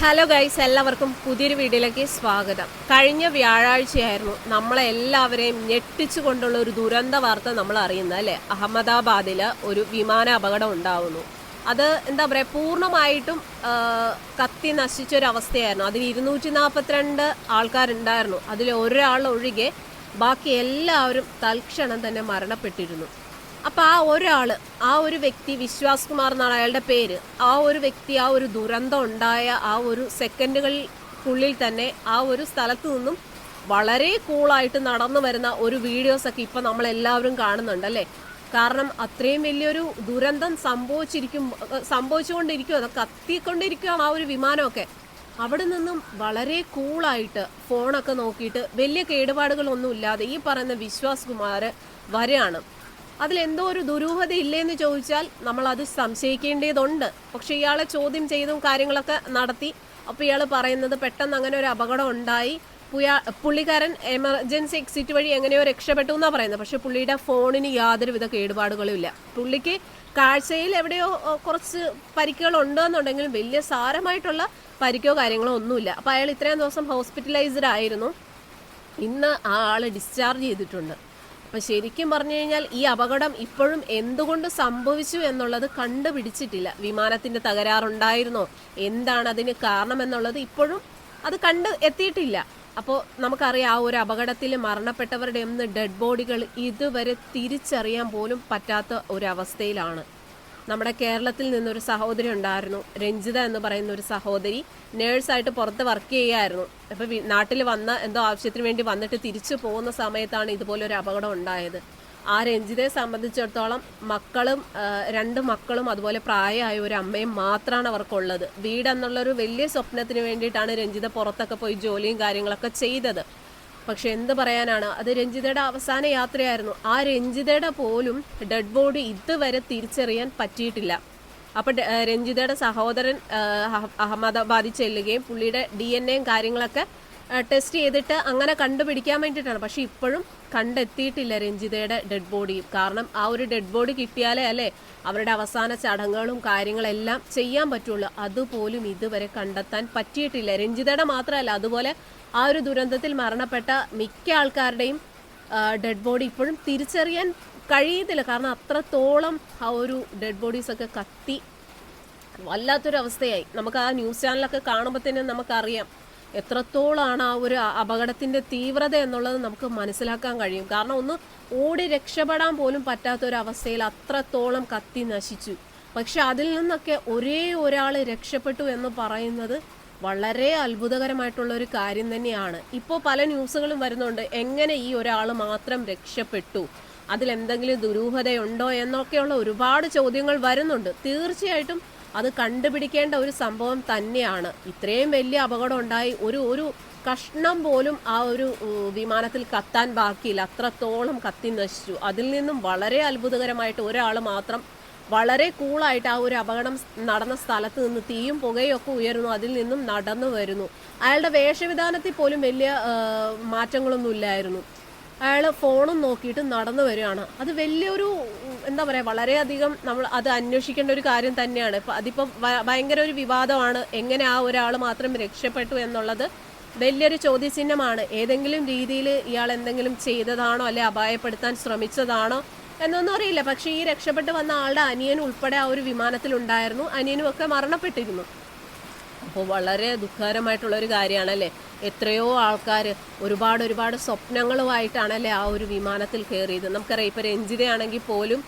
Hello guys എല്ലാവർക്കും പുതിയൊരു വീഡിയോയിലേക്ക് സ്വാഗതം. കഴിഞ്ഞ വ്യാഴാഴ്ചയായിരുന്നു നമ്മളെല്ലാവരെയും ഞെട്ടിച്ചു കൊണ്ടുള്ള ഒരു ദുരന്ത വാർത്ത നമ്മൾ അറിയുന്നത് അല്ലേ? അഹമ്മദാബാദിൽ ഒരു വിമാന അപകടം ഉണ്ടാവുന്നു. അത് എന്താ പറയുക പൂർണമായിട്ടും കത്തി നശിച്ചൊരവസ്ഥയായിരുന്നു അതിൽ ഇരുന്നൂറ്റി നാൽപ്പത്തിരണ്ട് ആൾക്കാരുണ്ടായിരുന്നു. അതിൽ ഒരാൾ ഒഴികെ ബാക്കി എല്ലാവരും തൽക്ഷണം തന്നെ മരണപ്പെട്ടിരുന്നു. അപ്പൊ ആ ഒരാൾ ആ ഒരു വ്യക്തി വിശ്വാസ് കുമാർ എന്നാണ് അയാളുടെ പേര് ആ ഒരു വ്യക്തി ആ ഒരു ദുരന്തം ഉണ്ടായ ആ ഒരു സെക്കൻഡുകൾക്കുള്ളിൽ തന്നെ ആ ഒരു സ്ഥലത്ത് നിന്നും വളരെ കൂളായിട്ട് നടന്നു വരുന്ന ഒരു വീഡിയോസ് ഒക്കെ ഇപ്പൊ നമ്മൾ എല്ലാവരും കാണുന്നുണ്ട് അല്ലെ? കാരണം അത്രയും വലിയൊരു ദുരന്തം സംഭവിച്ചിരിക്കും സംഭവിച്ചുകൊണ്ടിരിക്കും അത് കത്തിക്കൊണ്ടിരിക്കുകയാണ് ആ ഒരു വിമാനമൊക്കെ. അവിടെ നിന്നും വളരെ കൂളായിട്ട് ഫോണൊക്കെ നോക്കിയിട്ട് വലിയ കേടുപാടുകളൊന്നും ഇല്ലാതെ ഈ പറയുന്ന വിശ്വാസ് കുമാർ വരെയാണ് അതിലെന്തോ ഒരു ദുരൂഹത ഇല്ലേന്ന് ചോദിച്ചാൽ നമ്മൾ അത് സംശയിക്കേണ്ടതുണ്ട്. പക്ഷെ ഇയാളെ ചോദ്യം ചെയ്തും കാര്യങ്ങളൊക്കെ നടത്തി. അപ്പോൾ ഇയാൾ പറയുന്നത് പെട്ടെന്ന് അങ്ങനെ ഒരു അപകടം ഉണ്ടായി. പുള്ളിക്കാരൻ എമർജൻസി എക്സിറ്റ് വഴി എങ്ങനെയോ രക്ഷപ്പെട്ടു എന്നാണ് പറയുന്നത്. പക്ഷെ പുള്ളിയുടെ ഫോണിന് യാതൊരുവിധ കേടുപാടുകളും ഇല്ല പുള്ളിക്ക് കാഴ്ചയിൽ എവിടെയോ കുറച്ച് പരിക്കുകൾ ഉണ്ടെന്നുണ്ടെങ്കിലും വലിയ സാരമായിട്ടുള്ള പരിക്കോ കാര്യങ്ങളോ ഒന്നുമില്ല. അപ്പോൾ അയാൾ ഇത്രയും ദിവസം ഹോസ്പിറ്റലൈസ്ഡ് ആയിരുന്നു. ഇന്ന് ആ ആൾ ഡിസ്ചാർജ് ചെയ്തിട്ടുണ്ട്. അപ്പൊ ശരിക്കും പറഞ്ഞു കഴിഞ്ഞാൽ ഈ അപകടം ഇപ്പോഴും എന്തുകൊണ്ട് സംഭവിച്ചു എന്നുള്ളത് കണ്ടുപിടിച്ചിട്ടില്ല. വിമാനത്തിന്റെ തകരാറുണ്ടായിരുന്നോ? എന്താണ് അതിന് കാരണം എന്നുള്ളത് ഇപ്പോഴും അത് കണ്ട് എത്തിയിട്ടില്ല. അപ്പോൾ നമുക്കറിയാം ആ ഒരു അപകടത്തിൽ മരണപ്പെട്ടവരുടെ ഒന്ന് ഡെഡ് ബോഡികൾ ഇതുവരെ തിരിച്ചറിയാൻ പോലും പറ്റാത്ത ഒരവസ്ഥയിലാണ് നമ്മുടെ കേരളത്തിൽ നിന്നൊരു സഹോദരി ഉണ്ടായിരുന്നു. രഞ്ജിത എന്ന് പറയുന്ന ഒരു സഹോദരി നേഴ്സായിട്ട് പുറത്ത് വർക്ക് ചെയ്യായിരുന്നു. അപ്പോൾ നാട്ടിൽ വന്ന എന്തോ ആവശ്യത്തിന് വേണ്ടി വന്നിട്ട് തിരിച്ചു പോകുന്ന സമയത്താണ് ഇതുപോലെ ഒരു അപകടം ഉണ്ടായത്. ആ രഞ്ജിതയെ സംബന്ധിച്ചിടത്തോളം മക്കളും രണ്ട് മക്കളും അതുപോലെ പ്രായമായ ഒരു അമ്മയും മാത്രമാണ് അവർക്കുള്ളത്. വീടെന്നുള്ളൊരു വലിയ സ്വപ്നത്തിന് വേണ്ടിയിട്ടാണ് രഞ്ജിത പുറത്തൊക്കെ പോയി ജോലിയും കാര്യങ്ങളൊക്കെ ചെയ്തത്. പക്ഷെ എന്ത് പറയാനാണ്? അത് രഞ്ജിതയുടെ അവസാന യാത്രയായിരുന്നു. ആ രഞ്ജിതയുടെ പോലും ഡെഡ് ബോഡി ഇതുവരെ തിരിച്ചറിയാൻ പറ്റിയിട്ടില്ല. അപ്പൊ ഡ- രഞ്ജിതയുടെ സഹോദരൻ അഹമ്മദാബാദിൽ ചെല്ലുകയും പുള്ളിയുടെ ഡി എൻ എയും കാര്യങ്ങളൊക്കെ ടെസ്റ്റ് ചെയ്തിട്ട് അങ്ങനെ കണ്ടുപിടിക്കാൻ വേണ്ടിയിട്ടാണ്. പക്ഷെ ഇപ്പോഴും കണ്ടെത്തിയിട്ടില്ല രഞ്ജിതയുടെ ഡെഡ് ബോഡിയും കാരണം ആ ഒരു ഡെഡ് ബോഡി കിട്ടിയാലേ അല്ലേ അവരുടെ അവസാന ചടങ്ങുകളും കാര്യങ്ങളെല്ലാം ചെയ്യാൻ പറ്റുള്ളൂ. അതുപോലും ഇതുവരെ കണ്ടെത്താൻ പറ്റിയിട്ടില്ല. രഞ്ജിതയുടെ മാത്രമല്ല അതുപോലെ ആ ഒരു ദുരന്തത്തിൽ മരണപ്പെട്ട മിക്ക ആൾക്കാരുടെയും ഡെഡ് ബോഡി ഇപ്പോഴും തിരിച്ചറിയാൻ കഴിയത്തില്ല. കാരണം അത്രത്തോളം ആ ഒരു ഡെഡ് ബോഡീസ് ഒക്കെ കത്തി വല്ലാത്തൊരു അവസ്ഥയായി നമുക്ക് ആ ന്യൂസ് ചാനലൊക്കെ കാണുമ്പോൾ തന്നെ നമുക്കറിയാം. എത്രത്തോളാണ് ആ ഒരു അപകടത്തിന്റെ തീവ്രത എന്നുള്ളത് നമുക്ക് മനസ്സിലാക്കാൻ കഴിയും. കാരണം ഒന്ന് ഓടി രക്ഷപ്പെടാൻ പോലും പറ്റാത്ത ഒരു അവസ്ഥയിൽ അത്രത്തോളം കത്തി നശിച്ചു. പക്ഷെ അതിൽ നിന്നൊക്കെ ഒരേ ഒരാൾ രക്ഷപ്പെട്ടു എന്ന് പറയുന്നത് വളരെ അത്ഭുതകരമായിട്ടുള്ള ഒരു കാര്യം തന്നെയാണ്. ഇപ്പോൾ പല ന്യൂസുകളും വരുന്നുണ്ട് എങ്ങനെ ഈ ഒരാൾ മാത്രം രക്ഷപ്പെട്ടു? അതിലെന്തെങ്കിലും ദുരൂഹതയുണ്ടോ എന്നൊക്കെയുള്ള ഒരുപാട് ചോദ്യങ്ങൾ വരുന്നുണ്ട്. തീർച്ചയായിട്ടും അത് കണ്ടുപിടിക്കേണ്ട ഒരു സംഭവം തന്നെയാണ്. ഇത്രയും വലിയ അപകടം ഉണ്ടായി ഒരു ഒരു കഷ്ണം പോലും ആ ഒരു വിമാനത്തിൽ കത്താൻ ബാക്കിയില്ല. അത്രത്തോളം കത്തി നശിച്ചു. അതിൽ നിന്നും വളരെ അത്ഭുതകരമായിട്ട് ഒരാൾ മാത്രം വളരെ കൂളായിട്ട് ആ ഒരു അപകടം നടന്ന സ്ഥലത്ത് നിന്ന് തീയും പുകയും ഉയരുന്നു. അതിൽ നിന്നും നടന്നു വരുന്നു. അയാളുടെ വേഷവിധാനത്തിൽ പോലും വലിയ മാറ്റങ്ങളൊന്നും ഇല്ലായിരുന്നു. അയാൾ ഫോണും നോക്കിയിട്ട് നടന്നു വരികയാണ്. അത് വലിയൊരു എന്താ പറയുക വളരെയധികം നമ്മൾ അത് അന്വേഷിക്കേണ്ട ഒരു കാര്യം തന്നെയാണ്. ഇപ്പം അതിപ്പോ ഭയങ്കര ഒരു വിവാദമാണ്. എങ്ങനെ ആ ഒരാൾ മാത്രം രക്ഷപ്പെട്ടു എന്നുള്ളത് വലിയൊരു ചോദ്യചിഹ്നമാണ്. ഏതെങ്കിലും രീതിയിൽ ഇയാൾ എന്തെങ്കിലും ചെയ്തതാണോ അല്ലെ അപായപ്പെടുത്താൻ ശ്രമിച്ചതാണോ എന്നൊന്നും അറിയില്ല. പക്ഷേ ഈ രക്ഷപ്പെട്ട് വന്ന ആളുടെ അനിയൻ ഉൾപ്പെടെ ആ ഒരു വിമാനത്തിലുണ്ടായിരുന്നു. അനിയനും ഒക്കെ മരണപ്പെട്ടിരുന്നു. അപ്പോൾ വളരെ ദുഃഖകരമായിട്ടുള്ള ഒരു കാര്യമാണല്ലേ എത്രയോ ആൾക്കാർ ഒരുപാട് ഒരുപാട് സ്വപ്നങ്ങളുമായിട്ടാണല്ലേ ആ ഒരു വിമാനത്തിൽ കയറിയത്. നമുക്കറിയാം ഇപ്പോൾ രഞ്ജിതയാണെങ്കിൽ പോലും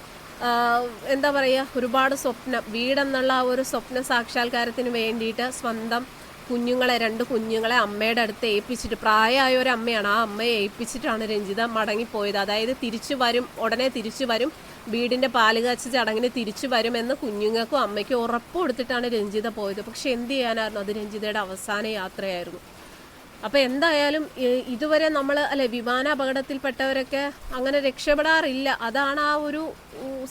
എന്താ പറയുക ഒരുപാട് സ്വപ്നം വീടെന്നുള്ള ആ ഒരു സ്വപ്ന സാക്ഷാത്കാരത്തിന് വേണ്ടിയിട്ട് സ്വന്തം കുഞ്ഞുങ്ങളെ രണ്ട് കുഞ്ഞുങ്ങളെ അമ്മയുടെ അടുത്ത് ഏൽപ്പിച്ചിട്ട് പ്രായമായ ഒരു അമ്മയാണ്. ആ അമ്മയെ ഏൽപ്പിച്ചിട്ടാണ് രഞ്ജിത മടങ്ങിപ്പോയത്. അതായത് തിരിച്ചു വരും ഉടനെ തിരിച്ചു വരും വീടിന്റെ പാൽ കാച്ച ചടങ്ങിന് തിരിച്ചു വരുമെന്ന് കുഞ്ഞുങ്ങൾക്കും അമ്മയ്ക്കും ഉറപ്പ് കൊടുത്തിട്ടാണ് രഞ്ജിത പോയത്. പക്ഷെ എന്ത് ചെയ്യാനായിരുന്നു? അത് രഞ്ജിതയുടെ അവസാന യാത്രയായിരുന്നു. അപ്പൊ എന്തായാലും ഇതുവരെ നമ്മൾ അല്ലെ വിമാന അപകടത്തിൽപ്പെട്ടവരൊക്കെ അങ്ങനെ രക്ഷപ്പെടാറില്ല. അതാണ് ആ ഒരു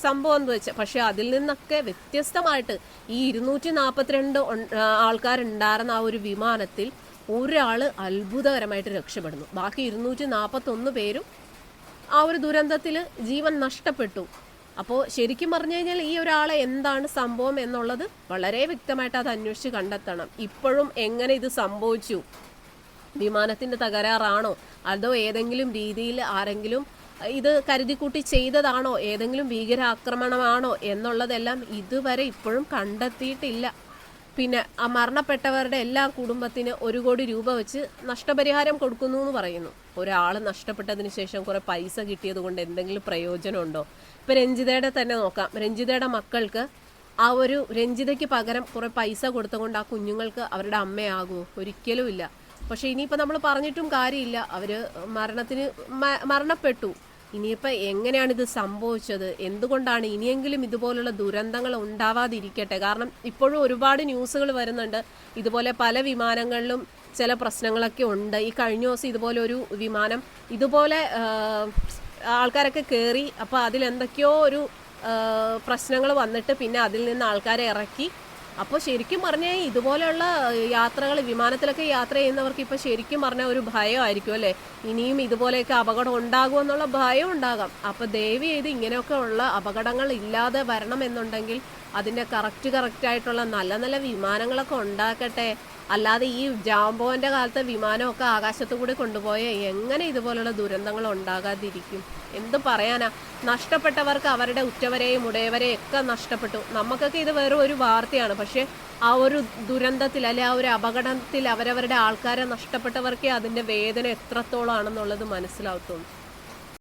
സംഭവം എന്ന് വെച്ചാൽ പക്ഷെ അതിൽ നിന്നൊക്കെ വ്യത്യസ്തമായിട്ട് ഈ ഇരുന്നൂറ്റി നാൽപ്പത്തിരണ്ട് ആൾക്കാരുണ്ടായിരുന്ന ആ ഒരു വിമാനത്തിൽ ഒരാൾ അത്ഭുതകരമായിട്ട് രക്ഷപ്പെടുന്നു. ബാക്കി ഇരുന്നൂറ്റി നാൽപ്പത്തൊന്ന് പേരും ആ ഒരു ദുരന്തത്തിൽ ജീവൻ നഷ്ടപ്പെട്ടു. അപ്പോൾ ശരിക്കും പറഞ്ഞു കഴിഞ്ഞാൽ ഈ ഒരാളെ എന്താണ് സംഭവം എന്നുള്ളത് വളരെ വ്യക്തമായിട്ട് അത് അന്വേഷിച്ച് കണ്ടെത്തണം. ഇപ്പോഴും എങ്ങനെ ഇത് സംഭവിച്ചു? വിമാനത്തിന്റെ തകരാറാണോ? അതോ ഏതെങ്കിലും രീതിയിൽ ആരെങ്കിലും ഇത് കരുതിക്കൂട്ടി ചെയ്തതാണോ? ഏതെങ്കിലും ഭീകരാക്രമണമാണോ? എന്നുള്ളതെല്ലാം ഇതുവരെ ഇപ്പോഴും കണ്ടെത്തിയിട്ടില്ല. പിന്നെ ആ മരണപ്പെട്ടവരുടെ എല്ലാ കുടുംബത്തിന് ഒരു കോടി രൂപ വെച്ച് നഷ്ടപരിഹാരം കൊടുക്കുന്നു എന്ന് പറയുന്നു. ഒരാൾ നഷ്ടപ്പെട്ടതിന് ശേഷം കുറെ പൈസ കിട്ടിയത് കൊണ്ട് എന്തെങ്കിലും പ്രയോജനമുണ്ടോ? ഇപ്പൊ രഞ്ജിതയുടെ തന്നെ നോക്കാം. രഞ്ജിതയുടെ മക്കൾക്ക് ആ ഒരു രഞ്ജിതയ്ക്ക് പകരം കുറെ പൈസ കൊടുത്തുകൊണ്ട് ആ കുഞ്ഞുങ്ങൾക്ക് അവരുടെ അമ്മയാകുമോ ഒരിക്കലും ഇല്ല പക്ഷെ ഇനിയിപ്പോൾ നമ്മൾ പറഞ്ഞിട്ടും കാര്യമില്ല. അവർ മരണത്തിന് മരണപ്പെട്ടു. ഇനിയിപ്പോൾ എങ്ങനെയാണ് ഇത് സംഭവിച്ചത്? എന്തുകൊണ്ടാണ് ഇനിയെങ്കിലും ഇതുപോലുള്ള ദുരന്തങ്ങൾ ഉണ്ടാവാതിരിക്കട്ടെ? കാരണം ഇപ്പോഴും ഒരുപാട് ന്യൂസുകൾ വരുന്നുണ്ട്. ഇതുപോലെ പല വിമാനങ്ങളിലും ചില പ്രശ്നങ്ങളൊക്കെ ഉണ്ട്. ഈ കഴിഞ്ഞ ദിവസം ഇതുപോലെ ഒരു വിമാനം ഇതുപോലെ ആൾക്കാരൊക്കെ കയറി അപ്പോൾ അതിലെന്തൊക്കെയോ ഒരു പ്രശ്നങ്ങൾ വന്നിട്ട് പിന്നെ അതിൽ നിന്ന് ആൾക്കാരെ ഇറക്കി അപ്പോൾ ശരിക്കും പറഞ്ഞാൽ ഇതുപോലെയുള്ള യാത്രകൾ വിമാനത്തിലൊക്കെ യാത്ര ചെയ്യുന്നവർക്ക് ഇപ്പോൾ ശരിക്കും പറഞ്ഞാൽ ഒരു ഭയമായിരിക്കും അല്ലേ? ഇനിയും ഇതുപോലെയൊക്കെ അപകടം ഉണ്ടാകുമെന്നുള്ള ഭയം ഉണ്ടാകാം. അപ്പോൾ ദയവ് ചെയ്ത് ഇങ്ങനെയൊക്കെ ഉള്ള അപകടങ്ങൾ ഇല്ലാതെ വരണം എന്നുണ്ടെങ്കിൽ അതിന്റെ കറക്റ്റ് കറക്റ്റായിട്ടുള്ള നല്ല നല്ല വിമാനങ്ങളൊക്കെ ഉണ്ടാക്കട്ടെ. അല്ലാതെ ഈ ജാംബോന്റെ കാലത്തെ വിമാനമൊക്കെ ആകാശത്തു കൂടി കൊണ്ടുപോയ എങ്ങനെ ഇതുപോലുള്ള ദുരന്തങ്ങൾ ഉണ്ടാകാതിരിക്കും? എന്ത് പറയാനാ? നഷ്ടപ്പെട്ടവർക്ക് അവരുടെ ഉറ്റവരെയും ഉടയവരെയും ഒക്കെ നഷ്ടപ്പെട്ടു. നമുക്കൊക്കെ ഇത് വെറും ഒരു വാർത്തയാണ്. പക്ഷെ ആ ഒരു ദുരന്തത്തിൽ അല്ലെ ആ ഒരു അപകടത്തിൽ അവരവരുടെ ആൾക്കാരെ നഷ്ടപ്പെട്ടവർക്കേ അതിന്റെ വേദന എത്രത്തോളം ആണെന്നുള്ളത് മനസ്സിലാവത്തുള്ളൂ.